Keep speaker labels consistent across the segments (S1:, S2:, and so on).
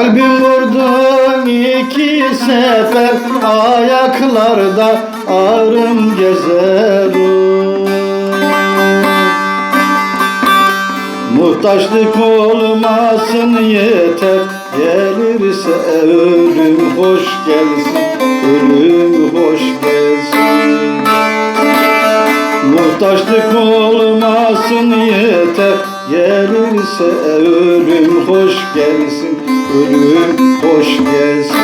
S1: Kalbim vurdum iki sefer ayaklarda ağrım gezer Muhtaçlık olmasın yeter Gelirse ölüm hoş gelsin Ölüm hoş gelsin. Muhtaçlık olmasın yeter Gelirse ölüm hoş gelsin Ölüm hoş gelsin.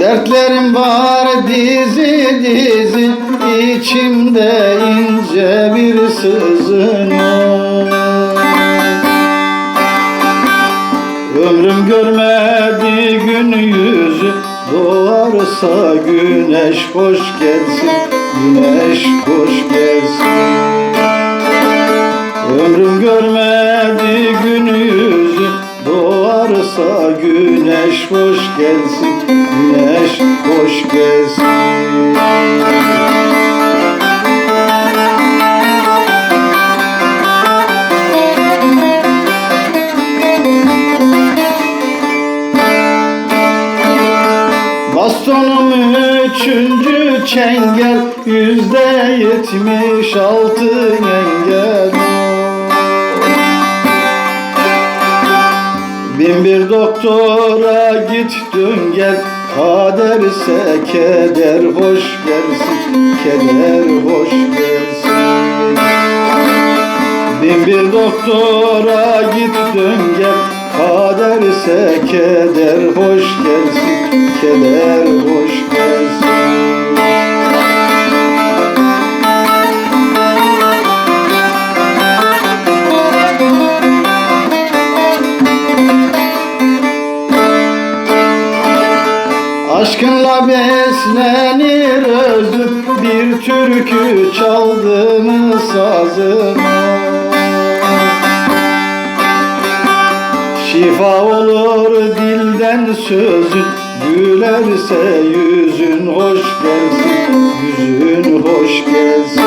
S1: Dertlerim var dizi dizi içimde ince bir sızınır görmedi gün yüzü. Doğarsa güneş hoş gelsin Güneş hoş gelsin. Ömrüm görmedi gün yüzü. Doğarsa güneş hoş gelsin Güneş hoş gelsin Bastonum üçüncü çengel Yüzde yetmiş altı engel Bin bir doktora git dön gel. Kaderse keder hoş gelsin. Keder hoş gelsin. Bin bir doktora git dön gel Kaderse keder hoş gelsin. Keder hoş gelsin. Aşkınla beslenir özüm Bir türkü çaldığımı sazıma Şifa olur dilden sözün Gülerse yüzün hoş gelsin Yüzün hoş gelsin.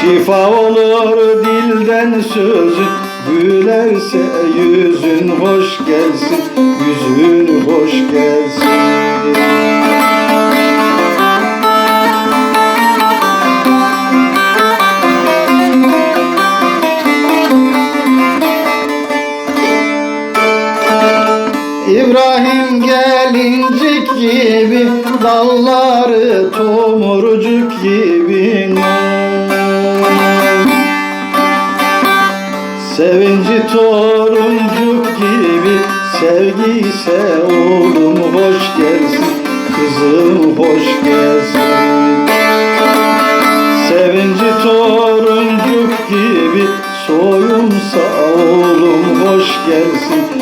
S1: Şifa olur dilden sözün Gülerse yüzün hoş gelsin Yüzün hoş gelsin İbrahim gelincik gibi Dalları tomurcuk gibi Sevinci toruncuk gibi Sevgi ise oğlum hoş gelsin Kızım hoş gelsin. Sevinci toruncuk gibi Soyumsa oğlum hoş gelsin